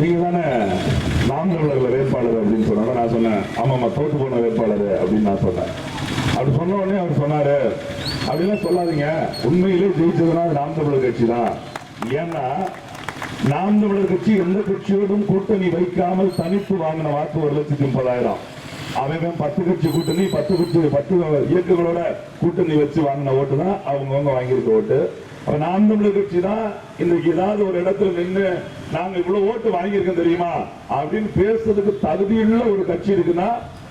நீங்க தானே நாம் வேட்பாளர் அப்படின்னு சொன்னாங்க. நான் சொன்னேன் ஆமாம்மா தோட்டு போன வேட்பாளர் அப்படின்னு நான் சொன்னேன். அப்படி சொன்ன உடனே அவர் சொன்னாரு அப்படிலாம் சொல்லாதீங்க. உண்மையிலே ஜெயிச்சதுனா நாம் தமிழர் கட்சி தான் ஏன்னா நாம் தமிழர் கட்சி எந்த கட்சியோடும் கூட்டணி வைக்காமல் தனித்து வாங்கின வாக்கு ஒரு லட்சத்தி முப்பதாயிரம். அவன் பத்து கட்சி கூட்டணி பத்து கட்சி பத்து இயக்கங்களோட கூட்டணி வச்சு வாங்கின ஓட்டு தான் அவங்கவுங்க வாங்கியிருக்க ஓட்டு. அப்ப நாம் தமிழர் கட்சி தான் இன்றைக்கு ஏதாவது ஒரு இடத்துல நின்று நாங்க இவ்வளவு ஓட்டு வாங்கியிருக்கோம் தெரியுமா? அப்படின்னு பேசுறதுக்கு தகுதியுள்ள ஒரு கட்சி இருக்குன்னா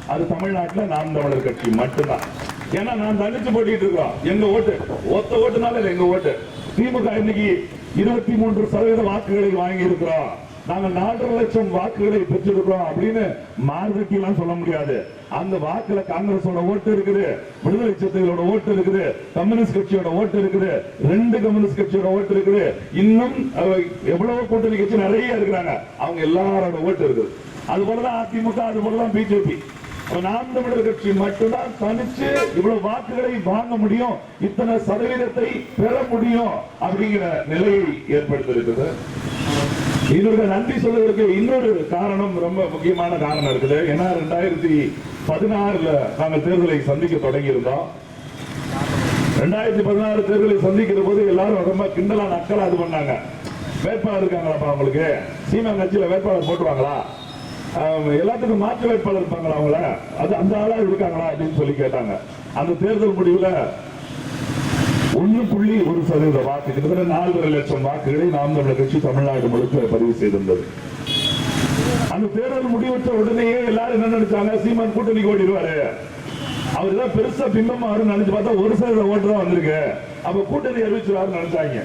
அது தமிழ்நாட்டுல நாம் தமிழர் கட்சி மட்டும்தான். ஏன்னா நான் தனிச்சு போட்டிட்டு இருக்கோம் எங்க ஓட்டு ஒத்த ஓட்டுனால எங்க ஓட்டு. திமுக இன்னைக்கு இருபத்தி மூன்று சதவீத வாக்குகளை வாங்கி இருக்கிறோம் நாங்க நாலரை லட்சம் வாக்குகளை பெற்றிருக்கிறோம் அப்படின்னு மாறுதட்டி சொல்ல முடியாது. அந்த வாக்குல காங்கிரஸோட ஓட்டு இருக்குது விடுதலை சிறுத்தைகளோட ஓட்டு இருக்குது கம்யூனிஸ்ட் கட்சியோட ஓட்டு இருக்குது ரெண்டு கம்யூனிஸ்ட் கட்சியோட ஓட்டு இருக்குது. இன்னும் எவ்வளவு கூட்டணி கட்சி நிறைய இருக்கிறாங்க. அவங்க எல்லாரோட ஓட்டு இருக்குது. அது போலதான் அதிமுக அது போலதான் பிஜேபி நாம் தமிழர் கட்சி மட்டும்தான் தனிச்சு இவ்வளவு வாக்குகளை வாங்க முடியும் இத்தனை சதவீதத்தை பெற முடியும் அப்படிங்கிற நிலையை ஏற்படுத்தியிருக்குது இதோட நன்றி சொல்வதற்கு இன்னொரு காரணம் ரொம்ப முக்கியமான காரணம் இருக்குது. ஏன்னா ரெண்டாயிரத்தி பதினாறுல நாங்கள் தேர்தலை சந்திக்க தொடங்கி இருந்தோம் ரெண்டாயிரத்தி பதினாறு தேர்தலை சந்திக்கிற போது எல்லாரும் ரொம்ப கிண்டலா நக்கலா இது பண்ணாங்க. வேட்பாளர் இருக்காங்களாப்பா அவங்களுக்கு? சீமா கட்சியில வேட்பாளர் போட்டுவாங்களா எல்லாத்துக்கும் மாற்று வேட்பாளர் இருப்பாங்களா அவங்கள? அது அந்த ஆளா இருக்காங்களா அப்படின்னு சொல்லி கேட்டாங்க. அந்த தேர்தல் முடிவுல ஒண்ணு புள்ளி ஒரு சதவீத வாக்கு கிட்டத்தட்ட நாலரை லட்சம் வாக்குகளை நாம் தமிழர் கட்சி தமிழ்நாடு முழுக்க பதிவு செய்திருந்தது. அந்த தேர்தல் முடிவற்ற உடனேயே எல்லாரும் என்ன நினைச்சாங்க? சீமான் கூட்டணி ஓடிடுவாரு அவர் தான் பெருசா பிம்பமா வரும்னு நினைச்சு பார்த்தா ஒரு சதவீத ஓட்டு தான் வந்திருக்கு. அப்ப கூட்டணி அறிவிச்சிருவாரு நினைச்சாங்க.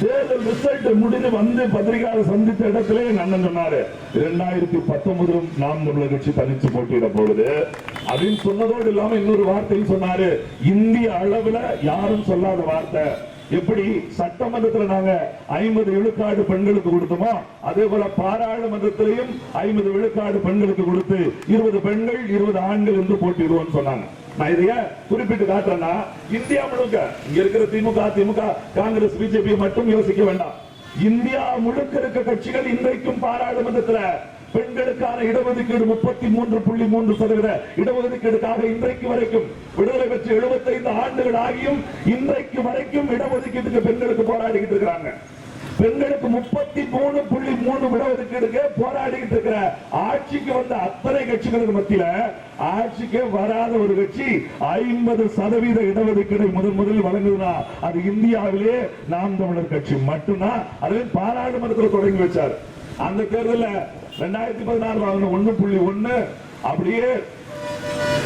தேர்தல் ரிசல்ட் முடிஞ்சு வந்து பத்திரிகையாளர் சந்தித்த இடத்திலே அண்ணன் சொன்னாரு இரண்டாயிரத்தி பத்தொன்பதிலும் நாம் தமிழர் கட்சி தனிச்சு போட்டியிட போகுது. அப்படின்னு சொன்னதோடு இல்லாம இன்னொரு வார்த்தையும் சொன்னாரு இந்திய அளவுல யாரும் சொல்லாத வார்த்தை. எப்படி? சட்டமன்றத்தில் நாங்க ஐம்பது விழுக்காடு பெண்களுக்கு கொடுத்தோமோ அதே போல பாராளுமன்றத்திலையும் ஐம்பது விழுக்காடு பெண்களுக்கு கொடுத்து இருபது பெண்கள் இருபது ஆண்கள் என்று போட்டிடுவோம்னு சொன்னாங்க. நான் இதைய குறிப்பிட்டு காட்டுறேன்னா இந்தியா முழுக்க இங்க இருக்கிற திமுக திமுக காங்கிரஸ் பிஜேபி மட்டும் யோசிக்க வேண்டாம். இந்தியா முழுக்க இருக்க கட்சிகள் இன்றைக்கும் பாராளுமன்றத்துல பெண்களுக்கான இடஒதுக்கீடு முப்பத்தி மூன்று புள்ளி மூன்று சதவீத இடஒதுக்கீடுக்காக இன்றைக்கு வரைக்கும் விடுதலை பெற்று 75 ஆண்டுகள் ஆகியும் இன்றைக்கு வரைக்கும் இடஒதுக்கீட்டுக்கு பெண்களுக்கு போராடிக்கிட்டு இருக்கிறாங்க. பெண்களுக்கு முப்பத்தி மூணு புள்ளி மூணு இடஒதுக்கீடுக்கு போராடிக்கிட்டு இருக்கிற ஆட்சிக்கு வந்த அத்தனை கட்சிகளுக்கு மத்தியில ஆட்சிக்கே வராத ஒரு கட்சி ஐம்பது சதவீத இடஒதுக்கீடை முதன் முதலில் வழங்குதுன்னா அது இந்தியாவிலே நாம் தமிழர் கட்சி மட்டும்தான். அதுவே பாராளுமன்றத்தில் தொடங்கி வச்சார். அந்த தேர்தலில் ரெண்டாயிரத்தி பதினாறு வாங்கின ஒண்ணு புள்ளி ஒண்ணு அப்படியே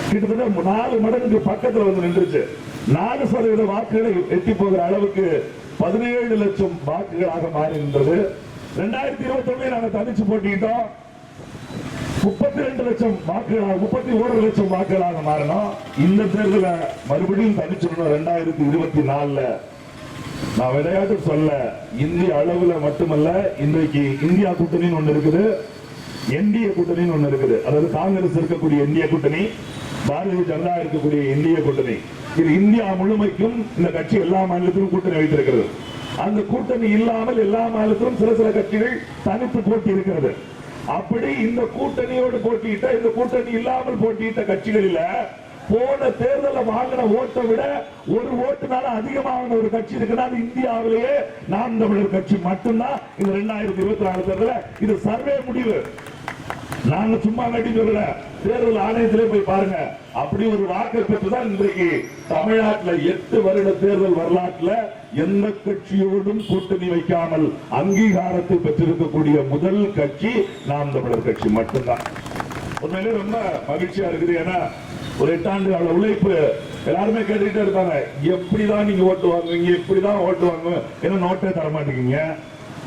கிட்டத்தட்ட நாலு மடங்கு பக்கத்துல வந்து நின்றுச்சு. நாலு சதவீத வாக்குகளை எட்டி போகிற அளவுக்கு பதினேழு லட்சம் வாக்குகளாக மாறி நின்றது. ரெண்டாயிரத்தி இருபத்தி ஒண்ணு நாங்கள் தனிச்சு போட்டிட்டோம் முப்பத்தி ரெண்டு லட்சம் வாக்குகளாக முப்பத்தி ஒரு லட்சம் வாக்குகளாக மாறணும் இந்த தேர்தல மறுபடியும் தனிச்சிடணும் ரெண்டாயிரத்தி இருபத்தி நாலுல. நான் விளையாட்டு சொல்ல இந்திய அளவுல மட்டுமல்ல இன்றைக்கு இந்தியா கூட்டணின்னு ஒண்ணு இருக்குது. என்டிஏ கூட்டணின்னு ஒண்ணு இருக்குது. அதாவது காங்கிரஸ் இருக்கக்கூடிய இந்திய கூட்டணி பாரதிய ஜனதா இருக்கக்கூடிய இந்திய கூட்டணி. இது இந்தியா முழுமைக்கும் இந்த கட்சி எல்லா மாநிலத்திலும் கூட்டணி வைத்திருக்கிறது. அந்த கூட்டணி இல்லாமல் எல்லா மாநிலத்திலும் சில சில கட்சிகள் தனித்து போட்டி இருக்கிறது. அப்படி இந்த கூட்டணியோடு போட்டியிட்ட இந்த கூட்டணி இல்லாமல் போட்டியிட்ட கட்சிகளில் போன தேர்தலில் வாங்கின ஓட்டை விட ஒரு ஓட்டுனால அதிகமான ஒரு கட்சி இருக்குன்னா அது இந்தியாவிலேயே நாம் தமிழர் கட்சி மட்டும்தான். இந்த ரெண்டாயிரத்தி இருபத்தி நாலு தேர்தல இது சர்வே முடிவு. நாங்க சும்மா கட்டி சொல்லல தேர்தல் ஆணையத்திலே போய் பாருங்க. அப்படி ஒரு வாக்கை பெற்றுதான் இன்றைக்கு தமிழ்நாட்டுல எட்டு வருட தேர்தல் வரலாற்றில் எந்த கட்சியோடும் கூட்டணி வைக்காமல் அங்கீகாரத்தை பெற்றிருக்கக்கூடிய முதல் கட்சி நாம் தமிழர் கட்சி மட்டும்தான். உண்மையிலே ரொம்ப மகிழ்ச்சியா இருக்குது. ஏன்னா ஒரு எட்டாண்டு கால உழைப்பு எல்லாருமே கேட்டுக்கிட்டே இருப்பாங்க. எப்படிதான் நீங்க ஓட்டு வாங்குவீங்க? எப்படிதான் ஓட்டு வாங்குவீங்க? ஏன்னா நோட்டே தர மாட்டேங்கிறீங்க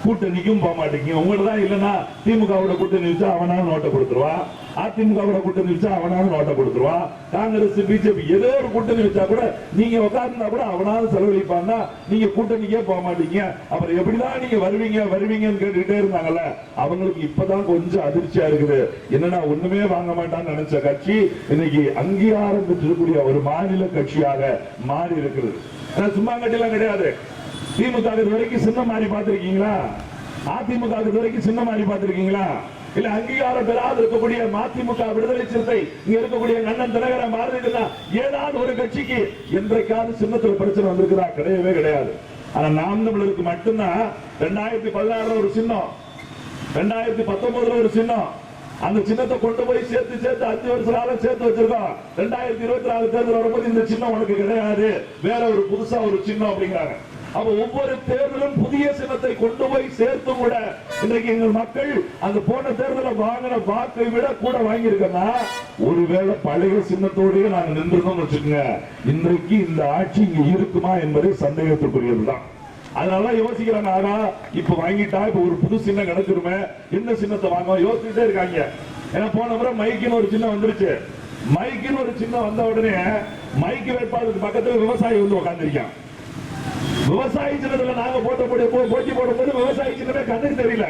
கூட்டணிக்கும் போக மாட்டேங்க. உங்கள்ட்ட தான் இல்லைன்னா திமுகவோட கூட்டணி வச்சா அவனாலும் நோட்டை கொடுத்துருவான் அதிமுகவோட கூட்டணி வச்சா அவனாலும் நோட்டை கொடுத்துருவான் காங்கிரஸ் பிஜேபி ஏதோ ஒரு கூட்டணி வச்சா கூட நீங்க உட்கார்ந்தா கூட அவனாலும் செலவழிப்பான்னா நீங்க கூட்டணிக்கே போக மாட்டீங்க. அப்புறம் எப்படிதான் நீங்க வருவீங்க வருவீங்கன்னு கேட்டுக்கிட்டே இருந்தாங்கல்ல அவங்களுக்கு இப்பதான் கொஞ்சம் அதிர்ச்சியா இருக்குது. என்னன்னா ஒண்ணுமே வாங்க மாட்டான்னு நினைச்ச கட்சி இன்னைக்கு அங்கீகாரம் பெற்றிருக்கக்கூடிய ஒரு மாநில கட்சியாக மாறி இருக்கிறது. ஆனா சும்மா கட்டிலாம் கிடையாது. திமுக இது வரைக்கும் சின்ன மாறி பார்த்திருக்கீங்களா? அதிமுக இது வரைக்கும் சின்ன மாதிரி பார்த்திருக்கீங்களா? இல்ல அங்கீகாரம் பெறாது இருக்கக்கூடிய மதிமுக விடுதலை சிறுத்தை இங்க இருக்கக்கூடிய அண்ணன் தினகரன் பாரதிய ஏதாவது ஒரு கட்சிக்கு என்றைக்காவது சின்னத்துல பிரச்சனை வந்திருக்குதா? கிடையவே கிடையாது. ஆனா நாம் தமிழருக்கு மட்டும்தான் ரெண்டாயிரத்தி பதினாறுல ஒரு சின்னம் ரெண்டாயிரத்தி பத்தொன்பதுல ஒரு சின்னம். அந்த சின்னத்தை கொண்டு போய் சேர்த்து சேர்த்து அஞ்சு வருஷம் காலம் சேர்த்து வச்சிருக்கோம். ரெண்டாயிரத்தி இருபத்தி நாலு தேர்தல் வரும்போது இந்த சின்னம் உனக்கு கிடையாது. வேற ஒரு புதுசா ஒரு சின்னம் அப்படிங்கிறாங்க. அப்ப ஒவ்வொரு தேர்தலும் புதிய சின்னத்தை கொண்டு போய் சேர்த்து கூட இன்றைக்கு எங்கள் மக்கள் அந்த போன தேர்தல வாங்கின வாக்கை விட கூட வாங்கியிருக்கோம்னா ஒருவேளை பழைய சின்னத்தோடய நாங்க நின்றுருந்தோம்னு வச்சுக்கோங்க. இன்றைக்கு இந்த ஆட்சி இங்க இருக்குமா என்பது சந்தேகத்துக்குரியதுதான். அதனால யோசிக்கிறாங்க ஆனா இப்ப வாங்கிட்டா இப்ப ஒரு புது சின்னம் கிடைச்சிருமே என்ன சின்னத்தை வாங்குவோம்? யோசிச்சுட்டே இருக்காங்க. ஏன்னா போன முறை மைக்குன்னு ஒரு சின்னம் வந்துருச்சு. மைக்குன்னு ஒரு சின்னம் வந்த உடனே மைக்கு வேட்பாளருக்கு பக்கத்துல விவசாயி வந்து உட்காந்துருக்கான் விவசாயி சின்னத்துல நாங்க போட்ட போடி போட்டி போடும்போது விவசாயி சின்னமே கண்ணுக்கு தெரியல.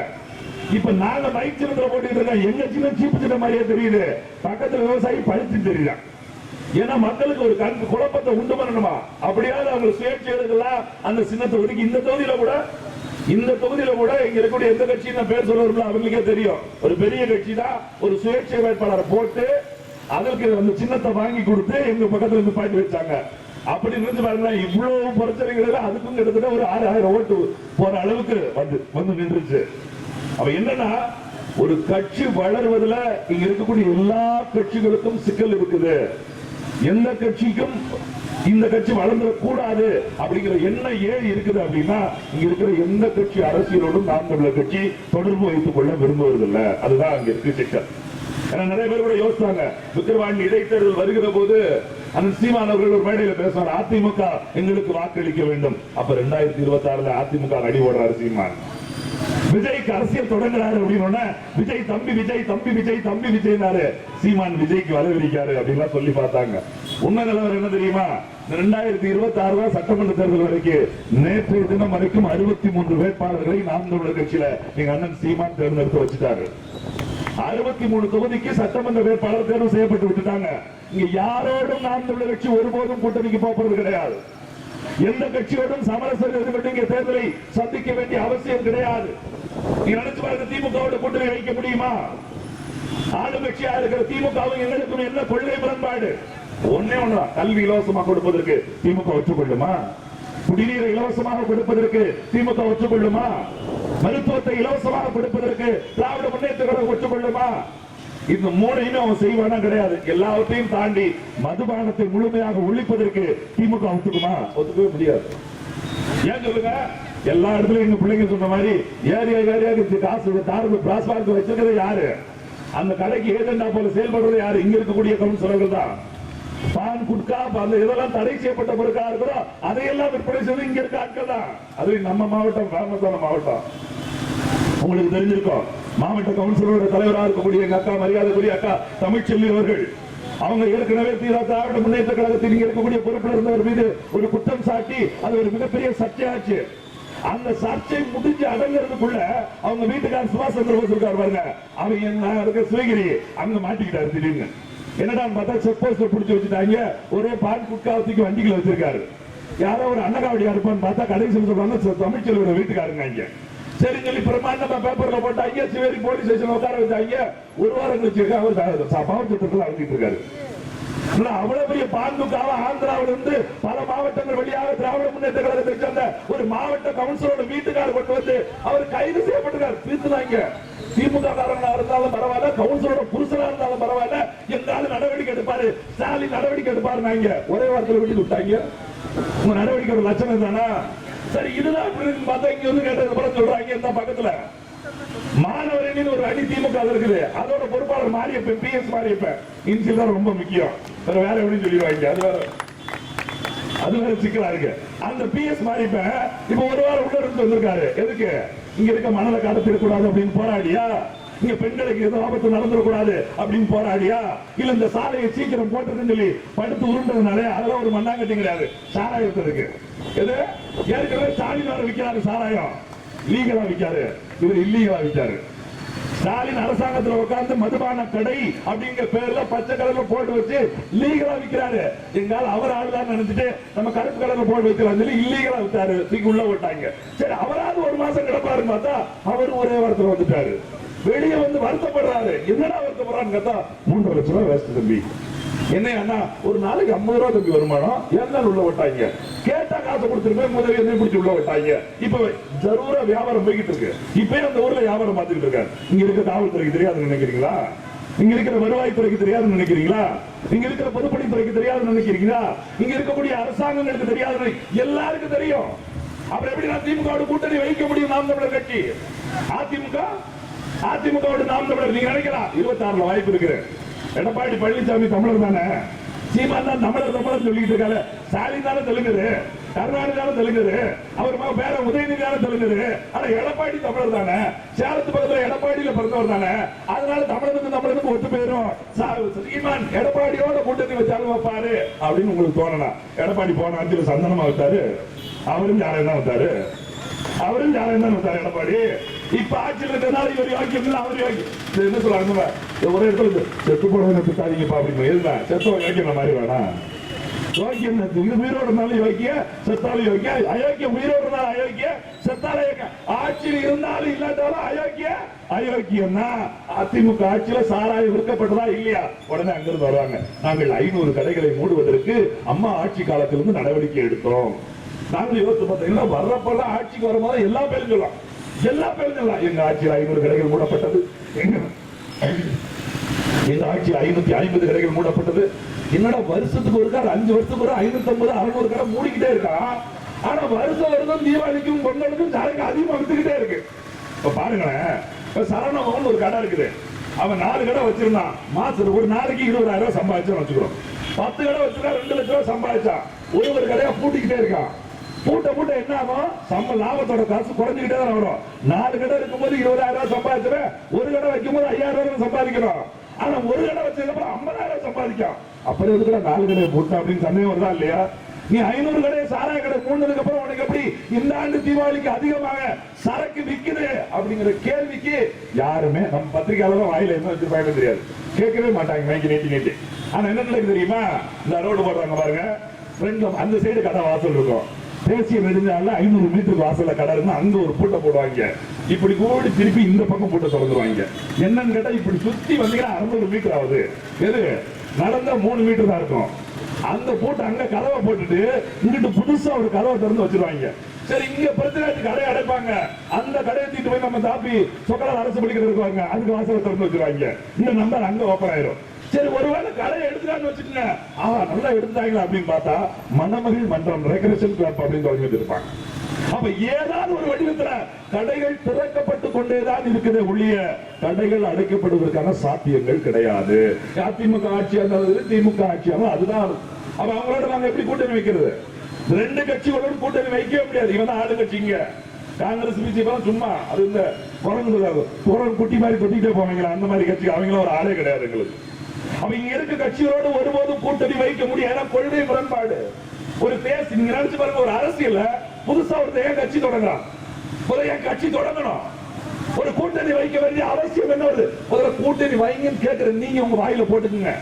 இப்ப நாங்க மைக் சின்னத்துல போட்டுட்டு இருக்கோம். எங்க சின்ன சீப்பு சின்ன மாதிரியே தெரியுது. பக்கத்துல விவசாயி பழிச்சு தெரியல. ஏன்னா மக்களுக்கு ஒரு கண் குழப்பத்தை உண்டு பண்ணணுமா? அப்படியாவது அவங்க சுயேட்சை எடுக்கலாம் அந்த சின்னத்தை ஒதுக்கி இந்த தொகுதியில கூட இந்த தொகுதியில கூட இங்க இருக்கக்கூடிய எந்த கட்சியும் பேர் சொல்லுவோம்ல அவங்களுக்கே தெரியும். ஒரு பெரிய கட்சி தான் ஒரு சுயேட்சை வேட்பாளரை போட்டு அதற்கு அந்த சின்னத்தை வாங்கி கொடுத்து எங்க பக்கத்துல இருந்து பாட்டி வச்சாங்க. அப்படி இருந்து பாருங்க இவ்வளவு பிரச்சனைகள் அதுக்கும் கிட்டத்தட்ட ஒரு ஆறாயிரம் ஓட்டு போற அளவுக்கு வந்து வந்து நின்றுச்சு. அப்ப என்னன்னா ஒரு கட்சி வளர்வதுல இங்க இருக்கக்கூடிய எல்லா கட்சிகளுக்கும் சிக்கல் இருக்குது. எந்த கட்சிக்கும் இந்த கட்சி வளர்ந்துட கூடாது அப்படிங்கிற எண்ணம் ஏன் இருக்குது அப்படின்னா இங்க இருக்கிற எந்த கட்சி அரசியலோடும் நாம் தமிழர் கட்சி தொடர்பு வைத்துக் கொள்ள விரும்புவதில்லை. அதுதான் அங்க இருக்கு சிக்கல். ஏன்னா நிறைய பேர் கூட யோசிச்சாங்க விக்கிரவாண்டி இடைத்தேர்தல் வருகிற போது அந்த சீமான் அவர்கள் ஒரு மேடையில பேசுவார் அதிமுக எங்களுக்கு வாக்களிக்க வேண்டும். அப்ப ரெண்டாயிரத்தி இருபத்தி ஆறுல அதிமுக அடி ஓடுறாரு சீமான். விஜய்க்கு அரசியல் தொடங்குறாரு அப்படின்னு உடனே, விஜய் தம்பி விஜய் தம்பி விஜய் தம்பி விஜய்னாரு. சீமான் விஜய்க்கு வரவிருக்காரு அப்படின்லாம் சொல்லி பார்த்தாங்க. உண்மை நிலவரம் என்ன தெரியுமா? ரெண்டாயிரத்தி இருபத்தி ஆறு ரூபாய் சட்டமன்ற தேர்தல் வரைக்கும் நேற்றைய தினம் வரைக்கும் அறுபத்தி மூன்று வேட்பாளர்களை நாம் தமிழர் கட்சியில எங்க அண்ணன் சீமான் தேர்ந்தெடுத்து வச்சுட்டாரு. அறுபத்தி மூணு தொகுதிக்கு சட்டமன்ற வேட்பாளர் தேர்வு செய்யப்பட்டு விட்டுட்டாங்க. இங்க யாரோடும் நாம் தமிழர் கட்சி ஒருபோதும் கூட்டணிக்கு போறது கிடையாது. எந்த கட்சியோடும் சமரசம் ஈடுபட்டு இங்க தேர்தலை சந்திக்க வேண்டிய அவசியம் கிடையாது. நீங்க நினைச்சு பாருங்க திமுகவோட கூட்டணி வைக்க முடியுமா? ஆளுங்கட்சியா இருக்கிற திமுகவும் எங்களுக்கும் என்ன கொள்கை முரண்பாடு? ஒன்னே ஒண்ணு கல்வி இலவசமாக கொடுப்பதற்கு திமுக ஒற்றுக்கொள்ளுமா குடிநீரை இலவசமாக கொடுப்பதற்கு திமுக ஒற்றுக்கொள்ளுமா மருத்துவத்தை இலவசமாக கொடுப்பதற்கு திராவிட முன்னேற்ற கழகம் ஒற்றுக்கொள்ளுமா இந்த மூணையுமே அவன் செய்வானா கிடையாது. எல்லாவற்றையும் தாண்டி மதுபானத்தை முழுமையாக ஒழிப்பதற்கு திமுக ஒத்துக்குமா? ஒத்துக்கவே முடியாது. ஏன் சொல்லுங்க? எல்லா இடத்துலயும் எங்க பிள்ளைங்க சொன்ன மாதிரி ஏரியா ஏரியாவுக்கு காசு தாரு பிராஸ்பார்க் வச்சிருக்கிறது யாரு? அந்த கடைக்கு ஏஜெண்டா போல செயல்படுறது யாரு? இங்க இருக்கக்கூடிய கவுன்சிலர்கள் தான். பான் குட்கா அந்த இதெல்லாம் தடை செய்யப்பட்ட பொருட்களா இருக்கிறோம் அதையெல்லாம் விற்பனை செய்து இங்க இருக்க ஆட்கள் தான். அது நம்ம மாவட்டம் ராமசாமி மாவட்டம். உங்களுக்கு தெரிஞ்சிருக்கோம். மாவட்ட கவுன்சிலோட தலைவராக இருக்கக்கூடிய எங்க அக்கா மரியாதைக்குரிய அக்கா தமிழ்ச்செல்வி அவர்கள். அவங்க ஏற்கனவே தீரா திராவிட முன்னேற்ற கழகத்தில் இங்க இருக்கக்கூடிய பொறுப்பில் இருந்தவர் மீது ஒரு குற்றம் சாட்டி அது ஒரு மிகப்பெரிய சர்ச்சையாச்சு. அந்த சர்ச்சை முடிஞ்சு அடங்கிறதுக்குள்ள அவங்க வீட்டுக்கார் சுபாஷ் சந்திர போஸ் இருக்கார் பாருங்க. அவங்க என்ன இருக்க சிவகிரி அங்க மாட்டிக்கிட்டாரு திடீர்னு. என்னடா பார்த்தா செக் போஸ்ட்ல பிடிச்சி வச்சுட்டாங்க? ஒரே பால் குட்காவத்துக்கு வண்டிக்குள்ள வச்சிருக்காரு. யாரோ ஒரு அன்னகாவடியா இருப்பான்னு பார்த்தா கடைசி சொல்றாங்க தமிழ்ச்செல்வியோட வீட்டுக்காரங்க இங்க. சரி சொல்லி பிரமாண்டமா பேப்பர்ல போட்டாங்க சிவேரி போலீஸ் ஸ்டேஷன் உட்கார வச்சாங்க ஒரு வாரம் கழிச்சு அவர் பவர் அழுத்திட்டு இருக்காரு. அவ்வளவு பெரிய பாந்துக்காக ஆந்திராவில இருந்து பல மாவட்டங்கள் வழியாக திராவிட முன்னேற்ற கழகத்தை சேர்ந்த ஒரு மாவட்ட கவுன்சிலரோட வீட்டுக்காரர் கொண்டு வந்து அவர் கைது செய்யப்பட்டிருக்காரு. தீர்த்துனாங்க திமுக காரங்களா இருந்தாலும் பரவாயில்ல கவுன்சிலரோட புருஷனா இருந்தாலும் பரவாயில்ல எங்காலும் நடவடிக்கை எடுப்பாரு. ஸ்டாலின் நடவடிக்கை எடுப்பாரு நாங்க ஒரே வாரத்தில் விட்டு விட்டாங்க உங்க நடவடிக்கை ஒரு லட்சணம் தானா? சரி இதுதான் அப்படின்னு பார்த்தா இங்க வந்து கேட்டது அப்புறம் சொல்றாங்க இந்த பக்கத்துல. மாணவரின் ஒரு அணி திமுக இருக்குது. அதோட பொறுப்பாளர் மாரியப்பன் பி எஸ் மாரியப்பன். இன்சில் தான் ரொம்ப முக்கியம். வேற வேற எப்படின்னு சொல்லிடுவாங்க? அது வேற அது வேற சிக்கலா இருக்கு. அந்த பி எஸ் மாரியப்பன் இப்ப ஒரு வாரம் உள்ள இருந்து வந்திருக்காரு. எதுக்கு? இங்க இருக்க மணலை கடத்திடக்கூடாது அப்படின்னு போராடியா? இங்க பெண்களுக்கு எதுவும் ஆபத்து நடந்துடக்கூடாது அப்படின்னு போராடியா? இல்ல இந்த சாலையை சீக்கிரம் போட்டதுன்னு சொல்லி படுத்து உருண்டதுனாலே அதெல்லாம் ஒரு மண்ணாங்கட்டி கிடையாது. சாராயத்திற்கு எது? ஏற்கனவே ஸ்டாலின் வேற விற்கிறாரு சாராயம். லீகலா விற்காரு இவர் இல்லீகலா விற்காரு ஸ்டாலின் அரசாங்கத்துல உட்கார்ந்து மதுபான கடை அப்படிங்கிற பேர்ல பச்சை கலர்ல போட்டு வச்சு லீகலா விக்கிறாரு எங்கால அவர் ஆளுதான் நினைச்சிட்டு நம்ம கருப்பு கலர்ல போட்டு வைக்கலாம் சொல்லி இல்லீகலா விட்டாரு தூக்கி உள்ள விட்டாங்க சரி அவராவது ஒரு மாசம் கிடப்பாருன்னு பார்த்தா அவர் ஒரே வாரத்தில் வந்துட்டாரு. வெளியே வந்து வருத்தப்படுறாரு. என்னடா வருத்தப்படுறான்னு கேட்டா மூன்றரை லட்சம் ரூபாய் வேஸ்ட் தம்பி. என்ன அண்ணா ஒரு நாளைக்கு ஐம்பது ரூபா தம்பி வருமானம்? என்ன உள்ள விட்டாங்க? கேட்டா காசு கொடுத்துருப்பேன் முதல்ல என்ன பிடிச்சி உள்ள விட்டாங்க. இப்ப ஜரூரா வியாபாரம் போய்கிட்டு இருக்கு. இப்பயே அந்த ஊர்ல வியாபாரம் பார்த்துக்கிட்டு இருக்காரு இங்க இருக்க காவல்துறைக்கு தெரியாதுன்னு நினைக்கிறீங்களா? இங்க இருக்கிற வருவாய்த்துறைக்கு தெரியாதுன்னு நினைக்கிறீங்களா? இங்க இருக்கிற பொதுப்பணித்துறைக்கு தெரியாதுன்னு நினைக்கிறீங்களா? இங்க இருக்கக்கூடிய அரசாங்கங்களுக்கு தெரியாது எல்லாருக்கும் தெரியும். அப்புறம் எப்படி நான் திமுக கூட்டணி வைக்க முடியும் நாம் தமிழர் கட்சி? அதிமுக அதிமுக நாம் தமிழர் நீங்க நினைக்கலாம் இருபத்தி ஆறுல வாய்ப்பு இருக்கு எடப்பாடி பழனிசாமி தமிழர் தானே? சீமான் தான் தமிழர் தமிழர் சொல்லிட்டு இருக்காரு. ஸ்டாலின் தானே தெலுங்குது கருணாநிதி தானே தெலுங்குது அவர் பேர உதயநிதி தானே தெலுங்குது. ஆனா எடப்பாடி தமிழர் தானே? சேலத்து பக்கத்துல எடப்பாடியில பிறந்தவர் தானே? அதனால தமிழனுக்கு தமிழனுக்கு ஒத்து போயிடும் சா- சீமான் எடப்பாடியோட கூட்டணி வச்சாலும் வைப்பாரு அப்படின்னு உங்களுக்கு தோணலாம். எடப்பாடி போன அஞ்சுல சந்தனமா வைத்தாரு. அவரும் யாரையும் தான் வைத்தாரு. அவரும் யாரையும் தான் வைத்தாரு எடப்பாடி. இப்ப ஆட்சியில் இருக்கிறதால இவர் யோக்கியம் இல்ல அவர் யோக்கியம் என்ன சொல்றாங்க ஒரே இடத்துல இது, செத்து போனவங்க திட்டாதீங்கப்பா அப்படின்னு இருந்தா செத்தவ யோக்கியம் மாதிரி வேணாம். யோக்கியம் இது? உயிரோடு இருந்தாலும் யோக்கிய செத்தாலும் யோக்கிய அயோக்கிய உயிரோடு இருந்தாலும் அயோக்கிய செத்தாலும் யோக்கிய ஆட்சியில் இருந்தாலும் இல்லாட்டாலும் அயோக்கிய அயோக்கியம்னா அதிமுக ஆட்சியில சாராயம் விற்கப்பட்டதா இல்லையா? உடனே அங்கிருந்து வருவாங்க. நாங்கள் ஐநூறு கடைகளை மூடுவதற்கு அம்மா ஆட்சி காலத்திலிருந்து நடவடிக்கை எடுத்தோம் நாங்கள் யோசிச்சு பார்த்தீங்கன்னா வர்றப்பெல்லாம் ஆட்சிக்கு வரும்போது எல்லா பேரும் சொல்லலாம் எல்லா பேரும் எங்க ஆட்சியில் ஐநூறு கடைகள் மூடப்பட்டது. எங்க? எங்க ஆட்சியில் ஐநூத்தி ஐம்பது கடைகள் மூடப்பட்டது. என்னடா வருஷத்துக்கு ஒரு கடை அஞ்சு வருஷத்துக்கு ஒரு ஐநூத்தி ஐம்பது அறுநூறு கடை மூடிக்கிட்டே இருக்கான் ஆனா வருஷம் வருடம் தீபாவளிக்கும் பொங்கலுக்கும் சரக்கு அதிகமா வித்துக்கிட்டே இருக்கு. இப்ப பாருங்களேன். இப்ப ஒரு கடை இருக்குது. அவன் நாலு கடை வச்சிருந்தான். மாசத்துக்கு ஒரு நாளைக்கு இருபதாயிரம் ரூபாய் சம்பாதிச்சான்னு வச்சுக்கிறோம். பத்து கடை வச்சிருந்தா ரெண்டு லட்சம் ரூபாய் சம்பாதிச்சான். ஒரு ஒரு கடையா பூட்டிக்கிட்டே இருக்கான். கூட்ட கூட்ட என்ன ஆகும்? சம்ப லாபத்தோட காசு குறைஞ்சுக்கிட்டே தான் வரும் நாலு கடை இருக்கும்போது இருபதாயிரம் ரூபாய் சம்பாதிச்சுவேன் ஒரு கடை வைக்கும்போது ஐயாயிரம் ரூபாய் சம்பாதிக்கிறோம் ஆனா ஒரு கடை வச்சதுக்கப்புறம் ஐம்பதாயிரம் ரூபாய் சம்பாதிக்கும் அப்புறம் இருக்கிற நாலு கடையை போட்டா அப்படின்னு சந்தேகம் வருதா இல்லையா? நீ ஐநூறு கடை சாராய கடை மூணதுக்கு அப்புறம் உனக்கு எப்படி இந்த ஆண்டு தீபாவளிக்கு அதிகமாக சரக்கு விக்குது அப்படிங்கிற கேள்விக்கு யாருமே நம்ம பத்திரிகையாளர் வாயில என்ன வச்சிருப்பாங்க தெரியாது. கேட்கவே மாட்டாங்க வாங்கி நீட்டி நீட்டி. ஆனா என்ன நடக்குது தெரியுமா? இந்த ரோடு போடுறாங்க பாருங்க. அந்த சைடு கடை வாசல் இருக்கும். தேசிய நெடுஞ்சால ஐநூறு மீட்டர் வாசல்ல கடை இருந்தா அங்க ஒரு பூட்டை போடுவாங்க. இப்படி கூடி திருப்பி இந்த பக்கம் பூட்டை சொல்லுவாங்க என்னன்னு கேட்டா இப்படி சுத்தி வந்தீங்கன்னா அறுநூறு மீட்டர் ஆகுது. எது? நடந்தா மூணு மீட்டர் தான் இருக்கும். அந்த போட்டு அங்க கதவை போட்டுட்டு இங்கிட்டு புதுசா ஒரு கதவை திறந்து வச்சிருவாங்க. சரி இங்க பிரச்சனை கடை அடைப்பாங்க. அந்த கடையை தூக்கிட்டு போய் நம்ம தாப்பி சொக்கலால் அரசு படிக்கிறது இருக்காங்க அதுக்கு வாசலை திறந்து வச்சிருவாங்க. இந்த நம்பர் அங்க ஓப்பன் ஆயிரும். சரி ஒருவேளை கடையை எடுத்துட்டான்னு வச்சுக்கோங்க. ஆ நல்லா எடுத்தாங்களா அப்படின்னு பார்த்தா மணமகள் மன்றம் ரெகரேஷன் கிளப் அப்படின்னு தொடங்கி வச்சிருப்பாங்க. அப்ப ஏதாவது ஒரு வடிவத்துல கடைகள் திறக்கப்பட்டு கொண்டேதான் இருக்குது ஒழிய கடைகள் அடைக்கப்படுவதற்கான சாத்தியங்கள் கிடையாது. அதிமுக ஆட்சியா இருந்தாலும் திமுக ஆட்சியா அதுதான் அப்ப அவங்களோட நாங்க எப்படி கூட்டணி வைக்கிறது? ரெண்டு கட்சிகளோட கூட்டணி வைக்கவே முடியாது. இவன் ஆளு கட்சிங்க காங்கிரஸ் பிஜேபி சும்மா. அது இந்த குரங்கு குரங்கு குட்டி மாதிரி கொட்டிக்கிட்டே போவாங்களா அந்த மாதிரி கட்சி அவங்களும் ஒரு ஆளே கிடையாது எங்களுக்கு. அவங்க இங்க இருக்க கட்சிகளோடு ஒருபோதும் கூட்டணி வைக்க முடியாது. ஏன்னா கொள்கை முரண்பாடு. ஒரு பேசி நீங்க நினைச்சு பாருங்க ஒரு அரசியல்ல புதுசா ஒரு ஏன் கட்சி தொடங்குறான். முதல்ல ஏன் கட்சி தொடங்கணும். ஒரு கூட்டணி வைக்க வேண்டிய அவசியம் என்ன வருது? முதல்ல கூட்டணி வைங்கன்னு கேட்கிற நீங்க உங்க வாயில போட்டுக்குங்க.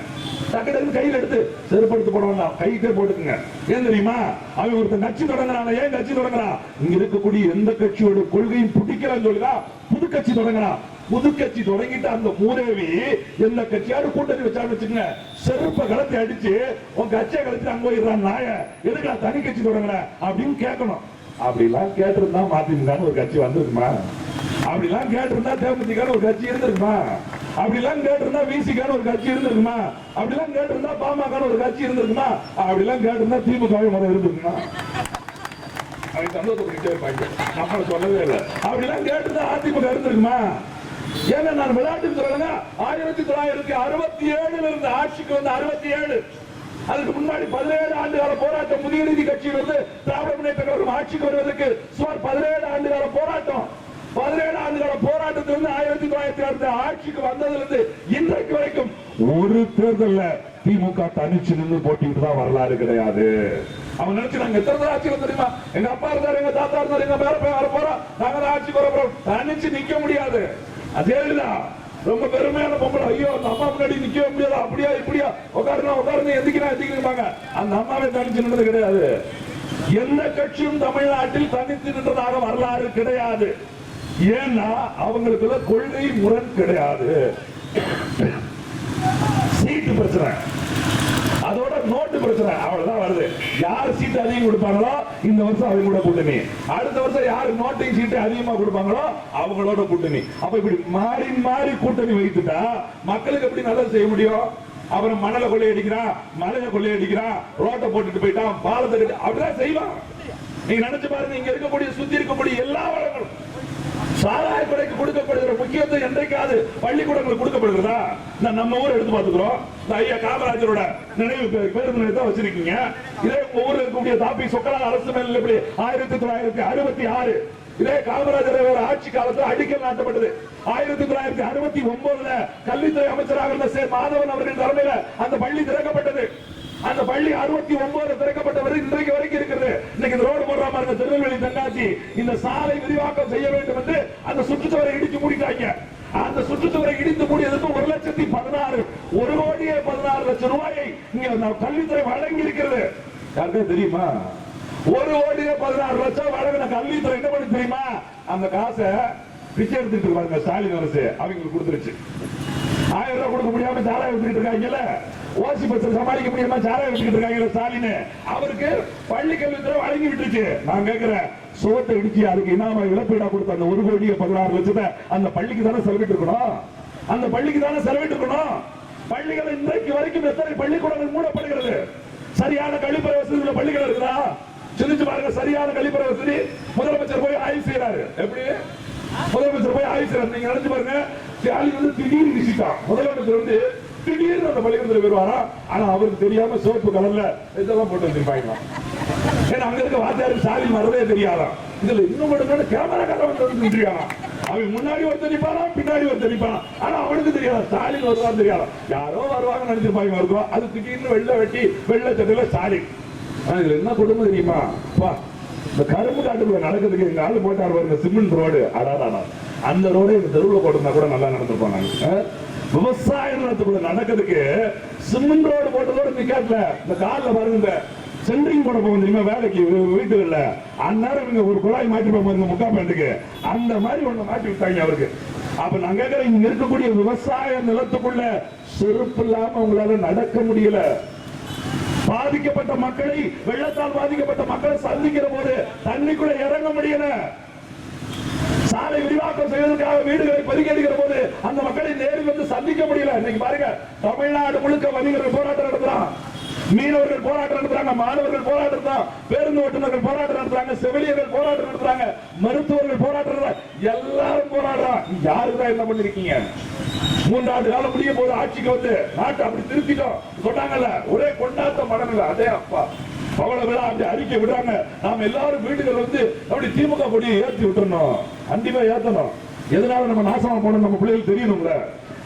டக்கு டக்குன்னு கையில எடுத்து செருப்படுத்து போட வேண்டாம். கைக்கே போட்டுக்குங்க. ஏன் தெரியுமா? அவன் ஒருத்தன் கட்சி தொடங்குறான் ஏன் கட்சி தொடங்குறான்? இங்க இருக்கக்கூடிய எந்த கட்சியோட கொள்கையும் பிடிக்கிறான்னு சொல்லுதா புது கட்சி தொடங்குறான். புது கட்சி தொடங்கிட்டு அந்த மூதேவி எந்த கட்சியாவது கூட்டணி வச்சான்னு வச்சுக்கங்க. செருப்ப கலத்தி அடிச்சு உன் கட்சியை கலத்தி அங்க போயிடுறான் நாய. எதுக்கு நான் தனி கட்சி தொடங்குறேன் அப்படின்னு கேட்கணும். அப்படிலாம் கேட்டிருந்தா மதிமுகன்னு ஒரு கட்சி வந்திருக்குமா? அப்படிலாம் கேட்டிருந்தா தேமுதிகான ஒரு கட்சி இருந்திருக்குமா? அப்படிலாம் கேட்டிருந்தா விசிக்கான ஒரு கட்சி இருந்திருக்குமா? அப்படிலாம் கேட்டிருந்தா பாமக ஒரு கட்சி இருந்திருக்குமா? அப்படிலாம் கேட்டிருந்தா திமுக மதம் இருந்திருக்குமா? அவன் சந்தோஷப்பட்டுட்டே இருப்பாங்க. நம்மள சொல்லவே இல்லை. அப்படிலாம் கேட்டிருந்தா அதிமுக இருந்திருக்குமா? ஏன்னா நான் விளையாட்டுக்கு சொல்லுங்க ஆயிரத்தி தொள்ளாயிரத்தி அறுபத்தி ஏழுல இருந்து ஆட்சிக்கு வந்து அறுபத்தி ஏழு அதுக்கு முன்னாடி பதினேழு ஆண்டு கால போராட்டம் புதிய நீதி கட்சியிலிருந்து திராவிட முன்னேற்ற கழகம் ஆட்சிக்கு வருவதற்கு சுமார் பதினேழு ஆண்டு கால போராட்டம். பதினேழு ஆண்டு கால போராட்டத்திலிருந்து ஆயிரத்தி தொள்ளாயிரத்தி அறுபத்தி ஆட்சிக்கு வந்ததிலிருந்து இன்றைக்கு வரைக்கும் ஒரு தேர்தல்ல திமுக தனிச்சு நின்று போட்டிட்டு தான் வரலாறு கிடையாது. அவன் நினைச்சு நாங்க எத்தனை தான் ஆட்சியில் தெரியுமா? எங்க அப்பா இருந்தாரு எங்க தாத்தா இருந்தாரு எங்க மேல போய் வர போறோம் நாங்க தான் ஆட்சிக்கு வர போறோம். தனிச்சு நிக்க முடியாது. அதேதான் ரொம்ப பெருமையான பொம்பளை. ஐயோ அந்த அம்மா முன்னாடி நிக்கவே முடியாது? அப்படியா இப்படியா? உட்காருனா உட்காருங்க எந்திக்கிறா எந்திக்கிறாங்க அந்த அம்மாவை தனிச்சு நின்றது கிடையாது. எந்த கட்சியும் தமிழ்நாட்டில் தனித்து நின்றதாக வரலாறு கிடையாது. ஏன்னா அவங்களுக்குள்ள கொள்கை முரண் கிடையாது. சீட்டு பிரச்சனை. நோட்டு பிரச்சனை அவ்வளவுதான் வருது. யார் சீட்டு அதிகம் கொடுப்பாங்களோ இந்த வருஷம் அவங்க கூட கூட்டணி. அடுத்த வருஷம் யார் நோட்டிங் சீட்டு அதிகமா கொடுப்பாங்களோ அவங்களோட கூட்டணி. அப்ப இப்படி மாறி மாறி கூட்டணி வைத்துட்டா மக்களுக்கு எப்படி நல்லது செய்ய முடியும்? அப்புறம் மணலை கொள்ளையடிக்கிறான் மலையை கொள்ளையடிக்கிறான் ரோட்டை போட்டுட்டு போயிட்டான் பாலத்தை கட்டி அப்படிதான் செய்வான். நீங்க நினைச்சு பாருங்க இங்க இருக்கக்கூடிய சுத்தி இருக்கக்கூடிய எல்லா வளங்களும். சாராய கொடுக்கப்படுகிற முக்கியத்துவம் என்றைக்காவது பள்ளிக்கூடங்களுக்கு கொடுக்கப்படுகிறதா? நான் நம்ம ஊர் எடுத்து பார்த்துக்கிறோம். இந்த ஐயா காமராஜரோட நினைவு பேருந்து நிலையத்தை வச்சிருக்கீங்க. இதே உங்க ஊர்ல இருக்கக்கூடிய தாப்பி சொக்கலால் அரசு மேல் எப்படி ஆயிரத்தி தொள்ளாயிரத்தி அறுபத்தி ஆறு. இதே காமராஜர் ஆட்சி காலத்தில் அடிக்கல் நாட்டப்பட்டது. ஆயிரத்தி தொள்ளாயிரத்தி அறுபத்தி ஒன்பதுல கல்வித்துறை அமைச்சராக இருந்த சே மாதவன் அவர்களின் தலைமையில அந்த பள்ளி திறக்கப்பட்டது. அந்த பள்ளி அறுபத்தி ஒன்பது திறக்கப்பட்டவர் இன்றைக்கு வரைக்கும் இருக்கிறது. இன்னைக்கு இந்த ரோடு போடுற மாதிரி திருநெல்வேலி தென்காசி இந்த சாலை விரிவாக்கம் செய்ய வேண்டும் என்று அந்த சுற்றுச்சுவரை இடிச்சு மூடிட்டாங்க. அந்த சுற்றுச்சுவரை இடித்து மூடியதுக்கு ஒரு லட்சத்தி பதினாறு ஒரு கோடியே பதினாறு லட்சம் ரூபாயை இங்க கல்வித்துறை வழங்கி இருக்கிறது யாருக்கும் தெரியுமா? ஒரு கோடியே பதினாறு லட்சம் வழங்கின கல்வித்துறை என்ன பண்ணி தெரியுமா? அந்த காசை பிச்சை எடுத்துட்டு இருக்காங்க ஸ்டாலின் அரசு. அவங்களுக்கு கொடுத்துருச்சு. ஆயிரம் ரூபாய் கொடுக்க முடியாம சாலை விட்டுட்டு இருக்காங்கல்ல. ஓசி பஸ் சமாளிக்க முடியாம சாராயம் விட்டுட்டு இருக்காங்க ஸ்டாலின். அவருக்கு பள்ளி கல்வித்துறை வழங்கி விட்டுருச்சு. நான் கேட்கிறேன் சோத்தை இடிச்சு அதுக்கு இனாம இழப்பீடா கொடுத்த அந்த ஒரு கோடியே பதினாறு லட்சத்தை அந்த பள்ளிக்கு தானே செலவிட்டு இருக்கணும்? அந்த பள்ளிக்கு தானே செலவிட்டு இருக்கணும்? பள்ளிகள் இன்றைக்கு வரைக்கும் எத்தனை பள்ளிக்கூடங்கள் மூடப்படுகிறது? சரியான கழிப்பறை வசதி உள்ள பள்ளிகள் இருக்குதா? சிந்திச்சு பாருங்க சரியான கழிப்பறை வசதி. முதலமைச்சர் போய் ஆய்வு செய்யறாரு எப்படி? முதலமைச்சர் போய் ஆய்வு செய்யறாரு நீங்க நினைச்சு பாருங்க ஸ்டாலின் வந்து திடீர்னு நிச்சயிட்டான் முதலமைச்சர் வந்து திடீர்னு அந்த பள்ளிக்கூடத்தில் வருவாரா? ஆனா அவருக்கு தெரியாம சோப்பு கலர்ல இதெல்லாம் போட்டு வச்சிருப்பாங்க ஏன்னா அங்க இருக்க வாத்தியாருக்கு சாலி வரதே தெரியாதான் இதுல இன்னும் மட்டும் கேமரா கதை வந்து நின்றுருக்காங்க அவன் முன்னாடி ஒரு தெரிப்பானா பின்னாடி ஒரு தெரிப்பானா ஆனா அவனுக்கு தெரியாது. ஸ்டாலின் வருவான்னு தெரியாது. யாரோ வருவாங்க நினைச்சிருப்பாங்க இருக்கும் அது திடீர்னு வெள்ளை வெட்டி வெள்ளை சட்டையில ஸ்டாலின் ஆனா இதுல என்ன குடும்பம் தெரியுமா? பா இந்த கரும்பு காட்டுக்குள்ள நடக்கிறதுக்கு எங்க ஆளு போட்டார் பாருங்க சிமெண்ட் ரோடு. அடாடாடா. அந்த ரோடு இந்த தெருவுல போட்டிருந்தா கூட நல்லா நடந்துருப்போம் நாங்க. விவசாய நிலத்துக்குள்ள நடக்கிறதுக்கு சிமெண்ட் ரோடு போட்டதோட நிக்காட்ல இந்த கால்ல பாருங்க சென்ட்ரிங் போட போகும் தெரியுமா வேலைக்கு வீ- வீட்டுகள்ல. அந்நேரம் இவங்க ஒரு குழாய் மாட்டி போவாங்க முக்கா பேண்டுக்கு அந்த மாதிரி ஒண்ணு மாற்றி விட்டாங்க அவருக்கு. அப்ப நாங்க இங்க இருக்கக்கூடிய விவசாய நிலத்துக்குள்ள செருப்பு இல்லாம உங்களால நடக்க முடியல. பாதிக்கப்பட்ட மக்களை வெள்ளத்தால் பாதிக்கப்பட்ட மக்களை சந்திக்கிற போது தண்ணிக்குள்ள இறங்க முடியல. சாலை விரிவாக்கம் செய்வதற்காக வீடுகளை பதுக்கெடுக்கிற போது அந்த மக்களை நேரில் வந்து சந்திக்க முடியல. இன்னைக்கு பாருங்க தமிழ்நாடு முழுக்க வணிகர்கள் போராட்டம் நடத்துறான் மீனவர்கள் போராட்டம் நடத்துறாங்க மாணவர்கள் போராட்டம் தான் பேருந்து ஓட்டுநர்கள் போராட்டம் நடத்துறாங்க செவிலியர்கள் போராட்டம் நடத்துறாங்க மருத்துவர்கள் போராட்டம் எல்லாரும் போராடுறான் யாருதான் தான் என்ன பண்ணிருக்கீங்க? மூன்றாவது காலம் முடிய போது ஆட்சிக்கு வந்து நாட்டை அப்படி திருத்திட்டோம். சொன்னாங்கல்ல ஒரே கொண்டாட்ட மடங்கல அதே அப்பா. பவள விழா அப்படி அறிக்கை விடுறாங்க நாம எல்லாரும் வீடுகள் வந்து அப்படி திமுக கொடியை ஏற்றி விட்டுறணும். கண்டிப்பா ஏத்தணும். எதனால நம்ம நாசமா போனோம் நம்ம பிள்ளைகளுக்கு தெரியணும்ல?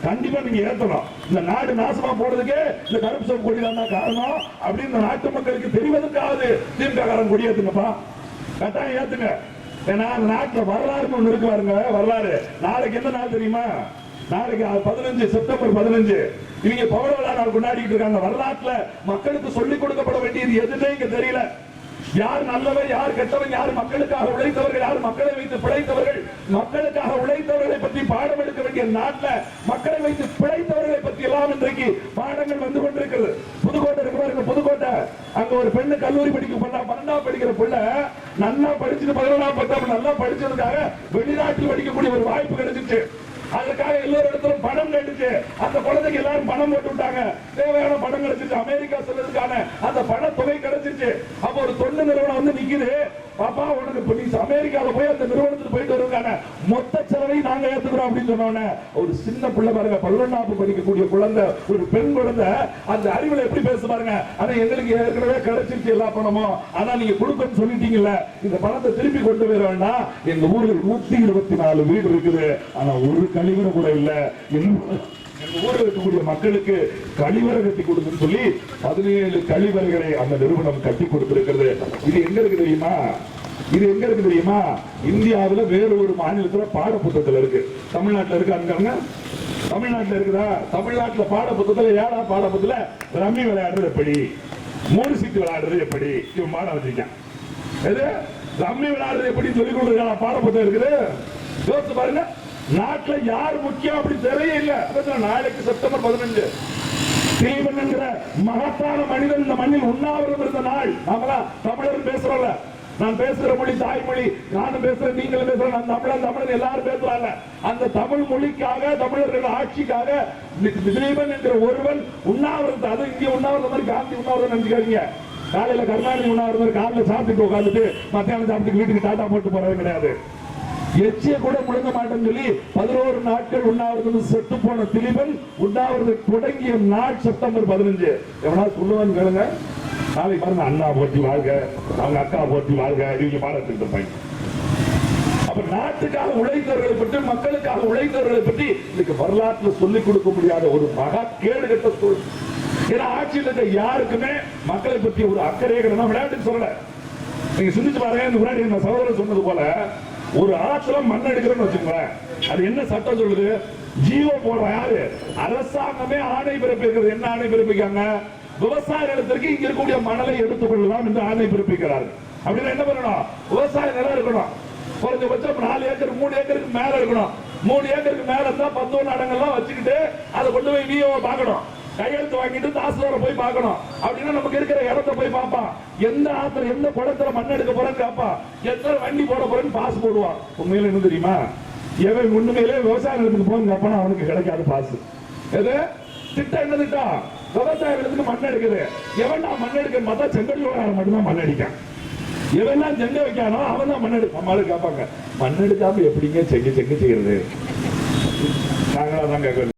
கண்டிப்பா நீங்க ஏத்தணும். இந்த நாடு நாசமா போறதுக்கு இந்த கருப்பு சோப்பு கொடி தான் காரணம். அப்படின்னு நாட்டு மக்களுக்கு தெரிவதற்காவது திமுக காரன் கொடி ஏத்துங்கப்பா. கட்டாயம் ஏத்துங்க. ஏன்னா நாட்டுல வரலாறுன்னு ஒண்ணு இருக்கு பாருங்க வரலாறு. நாளைக்கு என்ன நாள் தெரியுமா? நாளைக்கு பதினஞ்சு செப்டம்பர் பதினஞ்சு. இவங்க பவள விழா நாள் கொண்டாடிட்டு இருக்காங்க. வரலாற்றுல மக்களுக்கு சொல்லிக் கொடுக்கப்பட வேண்டியது எதுன்னே இங்க தெரியல. யார் நல்லவர் யார் கெட்டவன் யார் மக்களுக்காக உழைத்தவர்கள் யார் மக்களை வைத்து பிழைத்தவர்கள் மக்களுக்காக உழைத்தவர்களை பற்றி பாடம் எடுக்க வேண்டிய நாட்டுல மக்களை வைத்து பிழைத்தவர்களை பற்றி எல்லாம் இன்றைக்கு பாடங்கள் வந்து கொண்டிருக்கிறது. புதுக்கோட்டை இருக்கு பாருங்க புதுக்கோட்டை. அங்க ஒரு பெண்ணு கல்லூரி படிக்க பண்ணா பன்னெண்டாம் படிக்கிற பிள்ளை நல்லா படிச்சுட்டு பதினொன்றாம் பத்தாம் நல்லா படிச்சதுக்காக வெளிநாட்டில் படிக்கக்கூடிய ஒரு வாய்ப்பு கிடைச்சிச்சு அதுக்காக எல்லாரும் இடத்துல பணம் கேட்டுச்சு அந்த குழந்தைக்கு எல்லாரும் பணம் போட்டு விட்டாங்க. தேவையான பணம் கிடைச்சிச்சு. அமெரிக்கா செல்றதுக்கான அந்த பண தொகை கிடைச்சிச்சு. அப்ப ஒரு தொண்டு நிறுவனம் வந்து நிக்குது. பாப்பா உனக்கு இப்ப அமெரிக்கால போய் அந்த நிறுவனத்துக்கு போயிட்டு வருவதற்கான மொத்த செலவையும் நாங்க ஏத்துக்கிறோம் அப்படின்னு சொன்னோன்னே ஒரு சின்ன பிள்ளை பாருங்க பல்லொன்னாப்பு படிக்கக்கூடிய குழந்தை ஒரு பெண் குழந்தை அந்த அறிவுல எப்படி பேச பாருங்க. ஆனா எங்களுக்கு ஏற்கனவே கிடைச்சிருச்சு எல்லா பணமும். ஆனா நீங்க கொடுக்கணும்னு சொல்லிட்டீங்கல்ல இந்த பணத்தை திருப்பி கொண்டு வர வேண்டாம். எங்க ஊர்ல நூத்தி இருபத்தி நாலு வீடு இருக்குது. ஆனா ஒரு கழிவறை கூட இல்ல. ஊரில் இருக்கக்கூடிய மக்களுக்கு கழிவறை கட்டி கொடுக்குன்னு சொல்லி பதினேழு கழிவறைகளை அந்த நிறுவனம் கட்டி கொடுத்திருக்கிறது. இது எங்க இருக்கு தெரியுமா? இது எங்க இருக்கு தெரியுமா? இந்தியாவில் வேற ஒரு மாநிலத்துல பாட இருக்கு. தமிழ்நாட்டுல இருக்கு அங்க தமிழ்நாட்டுல இருக்குதா? தமிழ்நாட்டுல பாட புத்தகத்துல ஏழா பாட ரம்மி விளையாடுறது எப்படி? மூணு சீட்டு விளையாடுறது எப்படி? இவன் பாடம் வச்சிருக்கான். எது? ரம்மி விளையாடுறது எப்படி சொல்லிக் கொடுக்குறா பாடப்புத்தகம் இருக்குது. யோசித்து பாருங்க. நாட்டில் யார் முக்கியம் அப்படி தெரிய நாளைக்கு செப்டம்பர் பதினஞ்சு. தீவன் என்கிற மகத்தான மனிதன் இந்த மண்ணில் உண்ணாவிரதம் இருந்த நாள். நாமெல்லாம் தமிழர் பேசுறோம்ல. நான் பேசுற மொழி தாய்மொழி நானும் பேசுறேன் நீங்களும் பேசுறேன். நான் தமிழன் தமிழன் எல்லாரும் பேசுறாங்க. அந்த தமிழ் மொழிக்காக தமிழர்கள் ஆட்சிக்காக தி- திலீபன் என்கிற ஒருவன் உண்ணாவிரதம் அது இங்கே உண்ணாவிரதம் மாதிரி காந்தி உண்ணாவிரதம் நினைச்சுக்காதீங்க. காலையில கருணாநிதி உண்ணாவிரதம் காலையில சாப்பிட்டுட்டு உட்காந்துட்டு மத்தியானம் சாப்பிட்டு வீட்டுக்கு டாட்டா போட்டு போறது கிடையாது. எச்சிய கூட முழங்க மாட்டேன்னு சொல்லி பதினோரு நாட்கள் உண்ணாவிரதம் செத்து போன திலீபன் உண்ணாவிரதம் தொடங்கிய நாள் செப்டம்பர் பதினஞ்சு. எவனா சொல்லுவான்னு கேளுங்க. நாளைக்கு பாருங்க அண்ணா போட்டி வாழ்க. அவங்க அக்கா போட்டி வாழ்க. இவங்க பாடத்திட்டு பையன். அப்ப நாட்டுக்காக உழைத்தவர்களை பற்றி மக்களுக்காக உழைத்தவர்களை பற்றி இன்னைக்கு வரலாற்றுல சொல்லிக் கொடுக்க முடியாத ஒரு மகா கேடு கட்ட சூழல் ஏன்னா ஆட்சியில் இருக்க யாருக்குமே மக்களை பற்றி ஒரு அக்கறை விளையாட்டுக்கு சொல்லல. நீங்க சிந்திச்சு பாருங்க இந்த முன்னாடி என்ன சகோதரர் சொன்னது போல ஒரு ஆற்றுல மண் எடுக்கிறோம்னு வச்சுக்கோங்களேன். அது என்ன சட்டம் சொல்லுது? ஜீவோ போடுற யாரு? அரசாங்கமே ஆணை பிறப்பிக்கிறது. என்ன ஆணை பிறப்பிக்காங்க விவசாய நிலத்திற்கு இங்க இருக்கக்கூடிய மணலை எடுத்துக் கொள்ளலாம் என்று ஆணை பிறப்பிக்கிறார்கள். அப்படின்னா என்ன பண்ணணும்? விவசாய நிலம் இருக்கணும் குறைஞ்சபட்சம் நாலு ஏக்கர் மூணு ஏக்கருக்கு மேல இருக்கணும். மூணு ஏக்கருக்கு மேல இருந்தா பத்தொன்னு அடங்கெல்லாம் வச்சுக்கிட்டு அதை கொண்டு போய் நீ பார்க்கணும் கையெழுத்து வாங்கிட்டு தாசில்தாரை போய் பார்க்கணும். அப்படின்னா நமக்கு இருக்கிற இடத்த போய் பார்ப்பான். எந்த ஆத்துல எந்த குளத்துல மண் எடுக்க போறேன்னு கேட்பான் எத்தனை வண்டி போட போறேன்னு பாஸ் போடுவான். உண்மையில என்ன தெரியுமா? எவன் உண்மையிலே விவசாய நிலத்துக்கு போன்னு கேட்பான் அவனுக்கு கிடைக்காது பாஸ் எது? திட்டம் என்ன திட்டம் விவசாய நிலத்துக்கு மண் எடுக்குது. எவன் நான் மண் எடுக்க பார்த்தா செங்கடியோட மட்டும்தான் மண் அடிக்கான். எவெல்லாம் செங்க வைக்கானோ அவன் தான் மண் எடுக்க நம்மளால கேட்பாங்க. மண் எடுக்காம எப்படிங்க செங்க செங்க செய்யறது? நாங்களா தான் கேட்கறது.